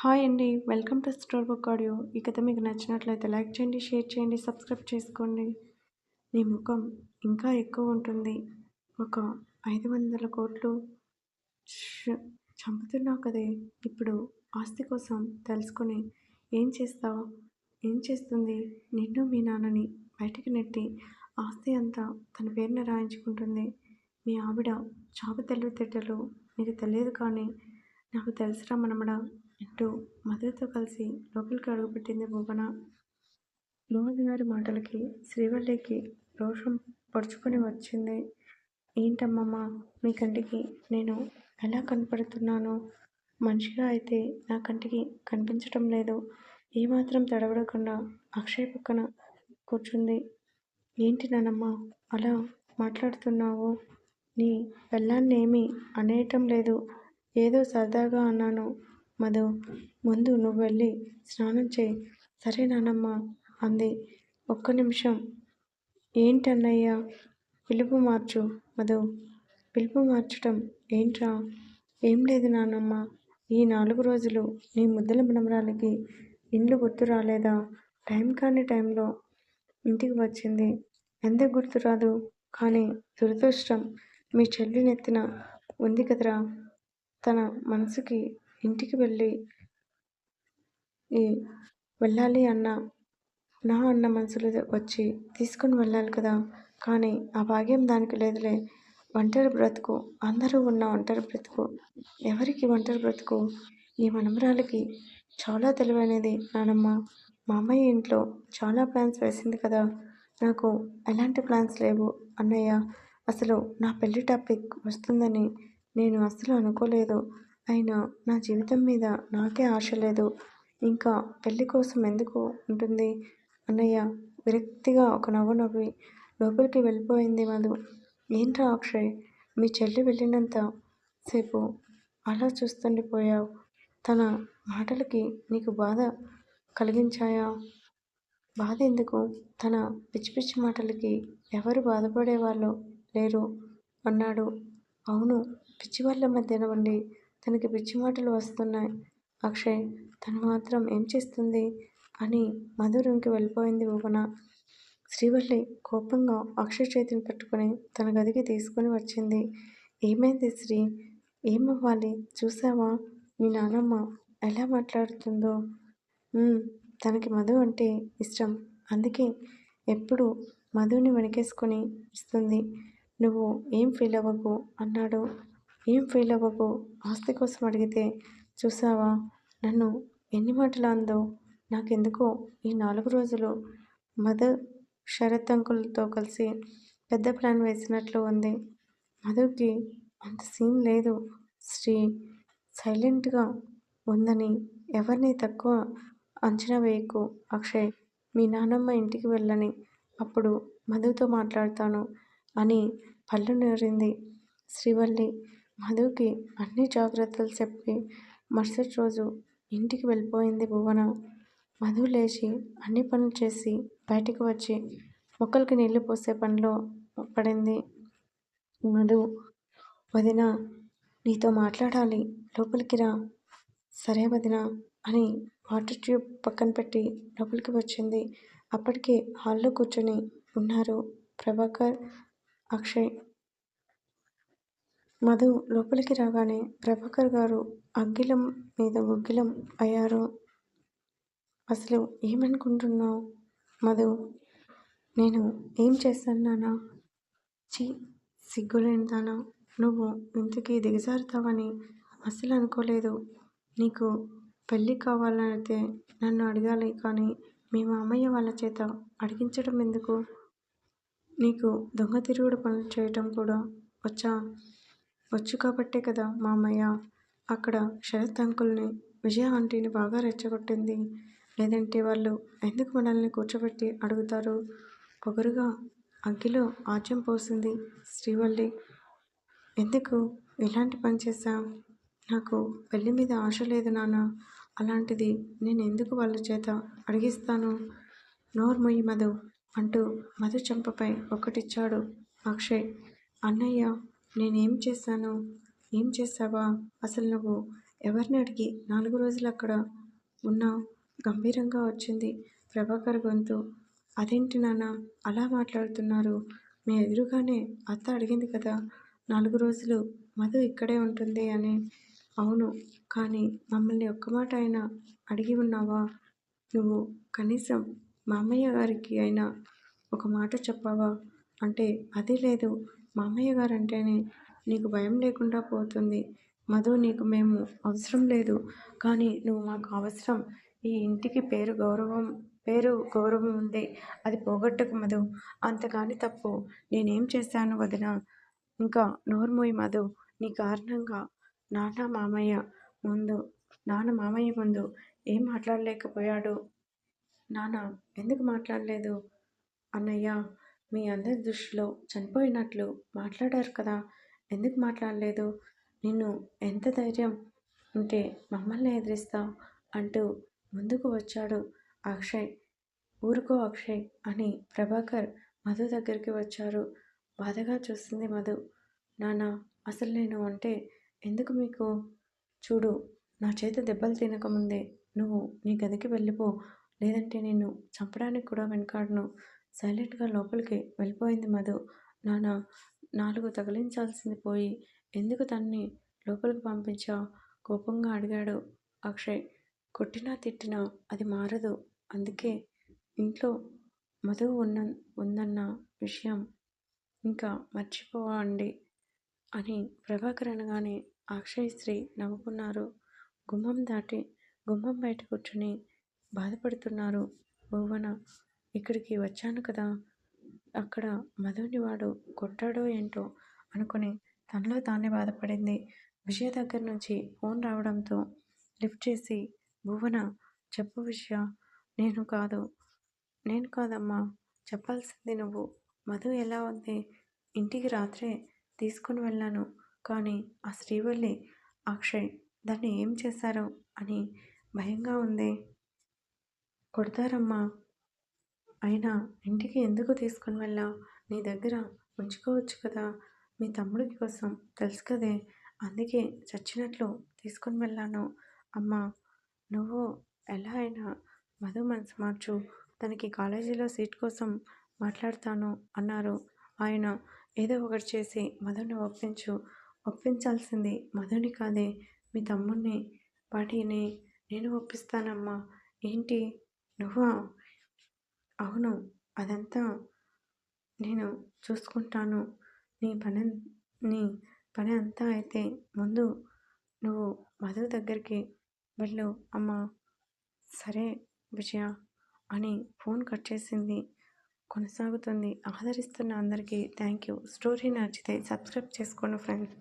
Hi అండి. Welcome to store book audio. ఈ కథ మీకు నచ్చినట్లయితే లైక్ చేయండి షేర్ చేయండి సబ్స్క్రైబ్ చేసుకోండి. నీ ముఖం ఇంకా ఎక్కువ ఉంటుంది. ఒక ఐదు వందల కోట్లు చంపుతున్నావు కదే. ఇప్పుడు ఆస్తి కోసం తెలుసుకొని ఏం చేస్తావు? ఏం చేస్తుంది? నిన్ను మీ నాన్నని బయటికి నెట్టి ఆస్తి అంతా తన పేరున రాయించుకుంటుంది. మీ ఆవిడ చావు తెలివితేటలు నీకు తెలియదు కానీ నాకు తెలుసురా మనమడా అంటూ మధుతో కలిసి లోపలికి అడుగుపెట్టింది భువన. మోహన్ గారి మాటలకి శ్రీవల్లికి రోషం పడుచుకొని వచ్చింది. ఏంటమ్మమ్మ మీ కంటికి నేను ఎలా కనపడుతున్నాను? మనిషిగా అయితే నా కంటికి కనిపించటం లేదు. ఏమాత్రం తడబడకుండా అక్షయ్ పక్కన కూర్చుంది. ఏంటి నానమ్మ అలా మాట్లాడుతున్నావు? నీ పెళ్ళాన్నేమీ అనేయటం లేదు. ఏదో సరదాగా అన్నాను. మధు ముందు నువ్వు వెళ్ళి స్నానం చేయి. సరే నానమ్మ అంది. ఒక్క నిమిషం. ఏంటన్నయ్య? పిలుపు మార్చు మధు. పిలుపు మార్చటం ఏంట్రా? ఏం లేదు నానమ్మ. ఈ నాలుగు రోజులు నీ ముద్దల మనమరాలకి ఇండ్లు గుర్తు రాలేదా? టైం కాని టైంలో ఇంటికి వచ్చింది. ఎందుకు గుర్తు రాదు? కానీ దురదృష్టం మీ చెల్లి నెత్తిన ఉంది కదరా? తన మనసుకి ఇంటికి వెళ్ళి ఈ వెళ్ళాలి అన్న నా అన్న మనసులో వచ్చి తీసుకొని వెళ్ళాలి కదా కానీ ఆ భాగ్యం దానికి లేదులే. ఒంటరి బ్రతుకు అందరూ ఉన్న ఒంటరి బ్రతుకు ఎవరికి ఒంటరి బ్రతుకు? ఈ మనమరాలకి చాలా తెలివైనది నానమ్మ. మా అమ్మాయి ఇంట్లో చాలా ప్లాన్స్ వేసింది కదా నాకు ఎలాంటి ప్లాన్స్ లేవు అన్నయ్య. అసలు నా పెళ్ళి టాపిక్ వస్తుందని నేను అస్సలు అనుకోలేదు. అయినా నా జీవితం మీద నాకే ఆశ లేదు. ఇంకా పెళ్ళి కోసం ఎందుకు ఉంటుంది? అన్నయ్య విరక్తిగా ఒక నవ్వు నవ్వి లోపలికి వెళ్ళిపోయింది మధు. ఏంట్రా అక్షయ్? మీ చెల్లి వెళ్ళినంత సేపు అలా చూస్తుండిపోయావు. తన మాటలకి నీకు బాధ కలిగించాయా? బాధ ఎందుకు? తన పిచ్చి పిచ్చి మాటలకి ఎవరు బాధపడేవాళ్ళు లేరు? అన్నాడు. అవును పిచ్చి వాళ్ళ మధ్యన ఉండి తనకి పిచ్చి మాటలు వస్తున్నాయి. అక్షయ్ తను మాత్రం ఏం చేస్తుంది? అని మధురంకి వెళ్ళిపోయింది భువన. శ్రీవల్లి కోపంగా అక్షయ్ చేతిని పట్టుకొని తన గదికి తీసుకొని వచ్చింది. ఏమైంది శ్రీ? ఏమవ్వాలి? చూసావా మీ నానమ్మ ఎలా మాట్లాడుతుందో? తనకి మధు అంటే ఇష్టం. అందుకే ఎప్పుడు మధుని వెనకేసుకొని ఇస్తుంది నువ్వు ఏం ఫీల్ అవ్వకు? అన్నాడు. ఏం ఫీల్ అవ్వకు? ఆస్తి కోసం అడిగితే చూసావా నన్ను ఎన్ని మాటలు అందో నాకెందుకో ఈ నాలుగు రోజులు మధు శరత్ అంకుల్తో కలిసి పెద్ద ప్లాన్ వేసినట్లు ఉంది. మధుకి అంత సీన్ లేదు. శ్రీ సైలెంట్గా ఉందని ఎవరిని తక్కువ అంచనా వేయకు అక్షయ్. మీ నానమ్మ ఇంటికి వెళ్ళని అప్పుడు మధుతో మాట్లాడతాను అని పళ్ళు నేరింది శ్రీవల్లి. మధుకి అన్ని జాగ్రత్తలు చెప్పి మరుసటి రోజు ఇంటికి వెళ్ళిపోయింది భువన. మధు లేచి అన్ని పనులు చేసి బయటికి వచ్చి మొక్కలకి నీళ్ళు పోసే పనిలో పడింది మధు. వదిన నీతో మాట్లాడాలి. లోపలికి రా. సరే వదిన అని వాటర్ ట్యూబ్ పక్కన పెట్టి లోపలికి వచ్చింది. అప్పటికే హాల్లో కూర్చొని ఉన్నారు ప్రభాకర్ అక్షయ్ మధు లోపలికి రాగానే ప్రభాకర్ గారు అగ్గిలం మీద గుగ్గిలం అయ్యారు. అసలు ఏమనుకుంటున్నావు? మధు నేను ఏం చేస్తున్నానా చీ సిగ్గులేనిదానా నువ్వు ఇంతకీ దిగజారుతావని అసలు అనుకోలేదు. నీకు పెళ్ళి కావాలనైతే నన్ను అడగాలి కానీ మీ మామయ్య వాళ్ళ చేత అడిగించడం ఎందుకు? నీకు దొంగ తిరుగుడు పనులు చేయటం కూడా వచ్చా? వచ్చు కాబట్టే కదా మామయ్య. అక్కడ శరత్ అంకుల్ని విజయ ఆంటీని బాగా రెచ్చగొట్టింది. లేదంటే వాళ్ళు ఎందుకు మనల్ని కూర్చోబెట్టి అడుగుతారు? పొగరుగా అగ్గిలో ఆజ్యం పోసింది శ్రీవల్లి. ఎందుకు? ఇలాంటి పని చేశా నాకు పెళ్ళి మీద ఆశ లేదు నాన్న. అలాంటిది నేను ఎందుకు వాళ్ళ చేత అడిగిస్తాను? నోర్మొయ్యి మధు అంటూ మధు చెంపపై ఒకటిచ్చాడు అక్షయ్. అన్నయ్య నేనేం చేశాను? ఏం చేశావా? అసలు నువ్వు ఎవరిని అడిగి నాలుగు రోజులు అక్కడ ఉన్నావు గంభీరంగా వచ్చింది ప్రభాకర్ గొంతు. అదేంటి నాన్న అలా మాట్లాడుతున్నారు? మీ ఎదురుగానే అత్త అడిగింది కదా నాలుగు రోజులు మధు ఇక్కడే ఉంటుంది అని. అవును కానీ మమ్మల్ని ఒక్క మాట అయినా అడిగి ఉన్నావా? నువ్వు కనీసం మామయ్య గారికి అయినా ఒక మాట చెప్పావా? అంటే అది లేదు. మామయ్య గారు అంటేనే నీకు భయం లేకుండా పోతుంది. మధు నీకు మేము అవసరం లేదు. కానీ నువ్వు మాకు అవసరం. ఈ ఇంటికి పేరు గౌరవం పేరు గౌరవం ఉంది. అది పోగొట్టకు మధు. అంతగాని తప్పు. నేనేం చేశాను వదిన? ఇంకా నోర్మోయి మధు. నీ కారణంగా నాన్న మామయ్య ముందు నాన్న మామయ్య ముందు ఏం మాట్లాడలేకపోయాడు? నాన్న ఎందుకు మాట్లాడలేదు? అన్నయ్య మీ అందరి దృష్టిలో చనిపోయినట్లు మాట్లాడారు కదా? ఎందుకు మాట్లాడలేదు? నిన్ను ఎంత ధైర్యం ఉంటే మమ్మల్ని ఎదిరిస్తావు అంటూ ముందుకు వచ్చాడు అక్షయ్. ఊరుకో అక్షయ్ అని ప్రభాకర్ మధు దగ్గరికి వచ్చారు. బాధగా చూస్తుంది మధు. నాన్న అసలు నేను అంటే ఎందుకు మీకు? చూడు నా చేత దెబ్బలు తినకముందే నువ్వు నీ గదికి వెళ్ళిపో లేదంటే నిన్ను చంపడానికి కూడా వెనకాడను. సైలెంట్గా లోపలికి వెళ్ళిపోయింది మధు. నాన్న నాలుగు తగిలించాల్సింది పోయి ఎందుకు తన్ని లోపలికి పంపించా? కోపంగా అడిగాడు అక్షయ్. కొట్టినా తిట్టినా అది మారదు. అందుకే ఇంట్లో మధువు ఉన్న ఉందన్న విషయం ఇంకా మర్చిపోవండి అని ప్రభాకర్ అనగానే అక్షయ్ స్త్రీ నవ్వుకున్నారు. గుమ్మం దాటి గుమ్మం బయట కూర్చుని బాధపడుతున్నారు భువన. ఇక్కడికి వచ్చాను కదా అక్కడ మధుని వాడు కొట్టాడో ఏంటో అనుకుని తనలో తానే బాధపడింది. విజయ దగ్గర నుంచి ఫోన్ రావడంతో లిఫ్ట్ చేసి భువన చెప్పు విషయ నేను కాదు నేను కాదమ్మా చెప్పాల్సింది నువ్వు. మధు ఎలా ఉంది? ఇంటికి రాత్రే తీసుకుని వెళ్ళాను కానీ ఆ శ్రీవల్లి అక్షయ్ దాన్ని ఏం చేశారో? అని భయంగా ఉంది. కొడతారమ్మా అయినా ఇంటికి ఎందుకు తీసుకుని వెళ్ళా నీ దగ్గర ఉంచుకోవచ్చు కదా? మీ తమ్ముడికి కోసం. తెలుసు కదే. అందుకే చచ్చినట్లు తీసుకుని వెళ్ళాను. అమ్మా నువ్వు ఎలా అయినా మధు మనసు మార్చు. తనకి కాలేజీలో సీట్ కోసం మాట్లాడతాను అన్నారు. ఆయన ఏదో ఒకటి చేసి మధుని ఒప్పించు. ఒప్పించాల్సింది మధుని కాదే. మీ తమ్ముడిని వాటిని నేను ఒప్పిస్తానమ్మా. ఏంటి? నువ్వా? అవును అదంతా నేను చూసుకుంటాను. నీ పని నీ పని అంతా అయితే ముందు నువ్వు మధు దగ్గరికి వెళ్ళు. అమ్మా సరే విజయ అని ఫోన్ కట్ చేసింది. కొనసాగుతుంది. ఆదరిస్తున్న అందరికీ థ్యాంక్ యూ స్టోరీ నచ్చితే సబ్స్క్రైబ్ చేసుకోండి ఫ్రెండ్స్.